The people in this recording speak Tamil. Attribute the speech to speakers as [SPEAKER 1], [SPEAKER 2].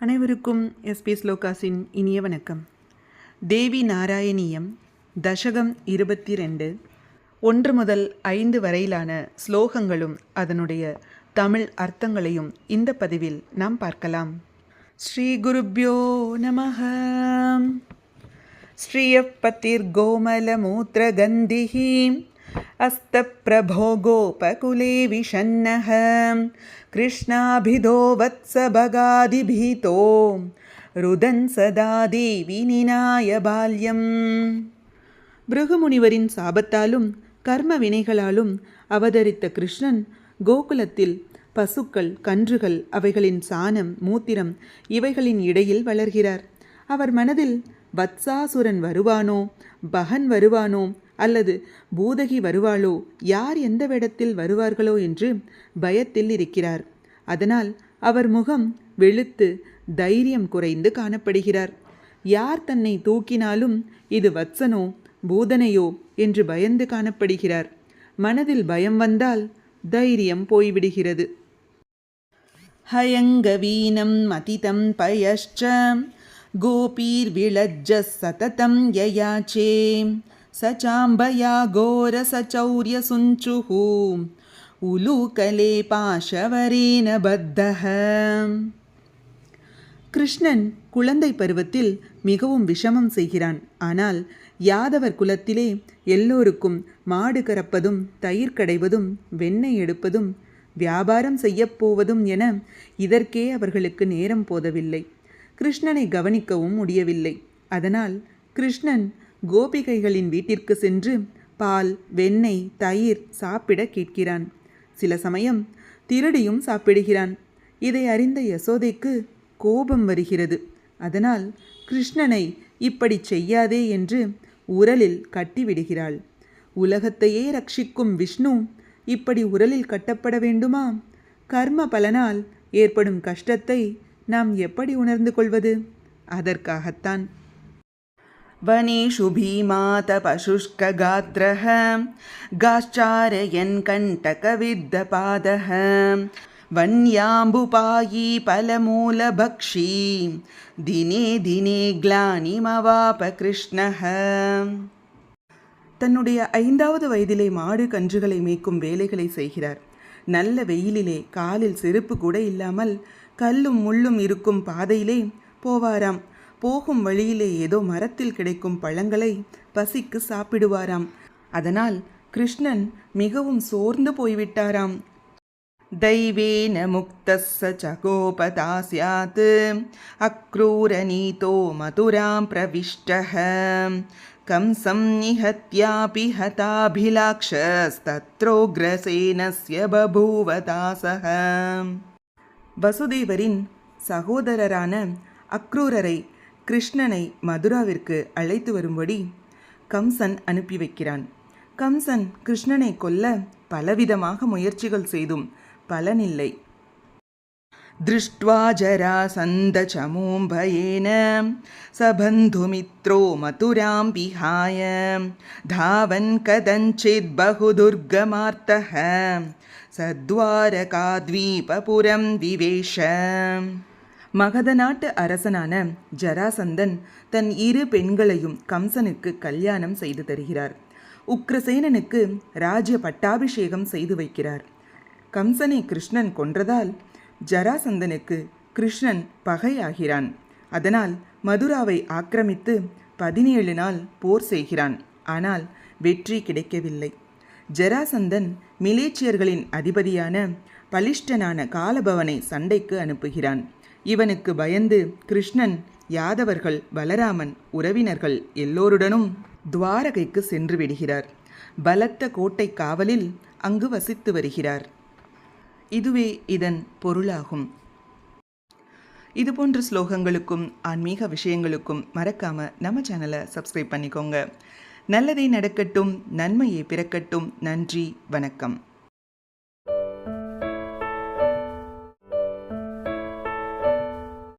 [SPEAKER 1] அனைவருக்கும் எஸ்பி ஸ்லோகாஸின் இனிய வணக்கம். தேவி நாராயணியம் தசகம் இருபத்தி ரெண்டு ஒன்று முதல் ஐந்து வரையிலான ஸ்லோகங்களும் அதனுடைய தமிழ் அர்த்தங்களையும் இந்த பதிவில் நாம் பார்க்கலாம். ஸ்ரீ குருப்யோ நம ஸ்ரீயப்பத்திர் கோமலமூத்திரகந்திஹி अस्तप्रभो गोपकुले विषन्नः कृष्णाभिधो वत्सभगादिभीतो रुदन् सदा देवि निनाय बाल्यम् பிருகுமுனிவரின் சாபத்தாலும் கர்ம வினைகளாலும் அவதரித்த கிருஷ்ணன் கோகுலத்தில் பசுக்கள் கன்றுகள் அவைகளின் சாணம் மூத்திரம் இவைகளின் இடையில் வளர்கிறார் அவர் மனதில் வத்சாசுரன் வருவானோ பகன் வருவானோ அல்லது பூதகி வருவாளோ? யார் எந்த வேடத்தில் வருவார்களோ என்று பயத்தில் இருக்கிறார். அதனால் அவர் முகம் வெளுத்து தைரியம் குறைந்து காணப்படுகிறார். யார் தன்னை தூக்கினாலும் இது வத்சனோ பூதனையோ என்று பயந்து காணப்படுகிறார். மனதில் பயம் வந்தால் தைரியம் போய்விடுகிறது. ஹயங்கவீனம் மதிதம் பயஷ்ச கோபீர் விளஜ்ஜ சததம் யயாச்சே. चाम्बया घोरसचौर्यसुञ्चुः उलूकले पाशवरेण बद्धः கிருஷ்ணன் குழந்தை பருவத்தில் மிகவும் விஷமம் செய்கிறான் ஆனால் யாதவர் குலத்திலே எல்லோருக்கும் மாடு கறப்பதும் தயிர் கடைவதும் வெண்ணெய் எடுப்பதும் வியாபாரம் செய்யப்போவதும் என இதற்கே அவர்களுக்கு நேரம் போதவில்லை கிருஷ்ணனை கவனிக்கவும் முடியவில்லை அதனால் கிருஷ்ணன் கோபிகைகளின் வீட்டிற்கு சென்று பால் வெண்ணெய் தயிர் சாப்பிட கேட்கிறான். சில சமயம் திருடியும் சாப்பிடுகிறான். இதை அறிந்த யசோதைக்கு கோபம் வருகிறது. அதனால் கிருஷ்ணனை இப்படி செய்யாதே என்று உரலில் கட்டிவிடுகிறாள். உலகத்தையே ரட்சிக்கும் விஷ்ணு இப்படி உரலில் கட்டப்பட வேண்டுமா? கர்ம பலனால் ஏற்படும் கஷ்டத்தை நாம் எப்படி உணர்ந்து கொள்வது? அதற்காகத்தான் वनेषु भीमातपशुष्कगात्रः गाश्चारयन् कण्टकविद्धपादः वन्याम्बुपायी फलमूलभक्षी दिने दिने ग्लानिमवाप कृष्णः தன்னுடைய ஐந்தாவது வயதிலே மாடு கன்றுகளை மேய்க்கும் வேலைகளை செய்கிறார் நல்ல வெயிலிலே காலில் செருப்பு கூட இல்லாமல் கல்லும் முள்ளும் இருக்கும் பாதையிலே போவாராம் போகும் வழியிலே ஏதோ மரத்தில் கிடைக்கும் பழங்களை பசிக்கு சாப்பிடுவாராம் அதனால் கிருஷ்ணன் மிகவும் சோர்ந்து போய்விட்டாராம் दैवेन मुक्तः स चकोपता स्यात् अक्रूरनीतो मथुरां प्रविष्टः कंसं निहत्यापि हताभिलाक्षस्तत्रोग्रसेनस्य बभूव दासः வசுதேவரின் சகோதரரான அக்ரூரரை கிருஷ்ணனை மதுராவிற்கு அழைத்து வரும்படி கம்சன் அனுப்பி வைக்கிறான் கம்சன் கிருஷ்ணனை கொல்ல பலவிதமாக முயற்சிகள் செய்தும் பலனில்லை दृष्ट्वा जरासन्दचमूं भयेन स बन्धुमित्रो मथुरां विहाय धावन् कदञ्चित् बहुदुर्गमार्तः சத்வாரகாத்வீபபுரம் விவேஷ மகத நாட்டு அரசனான ஜராசந்தன் தன் இரு பெண்களையும் கம்சனுக்கு கல்யாணம் செய்து தருகிறார். உக்ரசேனனுக்கு ராஜ்ய பட்டாபிஷேகம் செய்து வைக்கிறார். கம்சனை கிருஷ்ணன் கொன்றதால் ஜராசந்தனுக்கு கிருஷ்ணன் பகையாகிறான். அதனால் மதுராவை ஆக்கிரமித்து பதினேழு நாள் போர் செய்கிறான். ஆனால் வெற்றி கிடைக்கவில்லை. ஜராசந்தன் மிலேச்சியர்களின் அதிபதியான பலிஷ்டனான காலபவனை சண்டைக்கு அனுப்புகிறான். இவனுக்கு பயந்து கிருஷ்ணன் யாதவர்கள் பலராமன் உறவினர்கள் எல்லோருடனும் துவாரகைக்கு சென்று விடுகிறார். பலத்த கோட்டை காவலில் அங்கு வசித்து வருகிறார். இதுவே இதன் பொருளாகும். இதுபோன்ற ஸ்லோகங்களுக்கும் ஆன்மீக விஷயங்களுக்கும் மறக்காம நம்ம சேனலை சப்ஸ்கிரைப் பண்ணிக்கோங்க. நல்லதே நடக்கட்டும் நன்மையே பிறக்கட்டும். நன்றி வணக்கம்.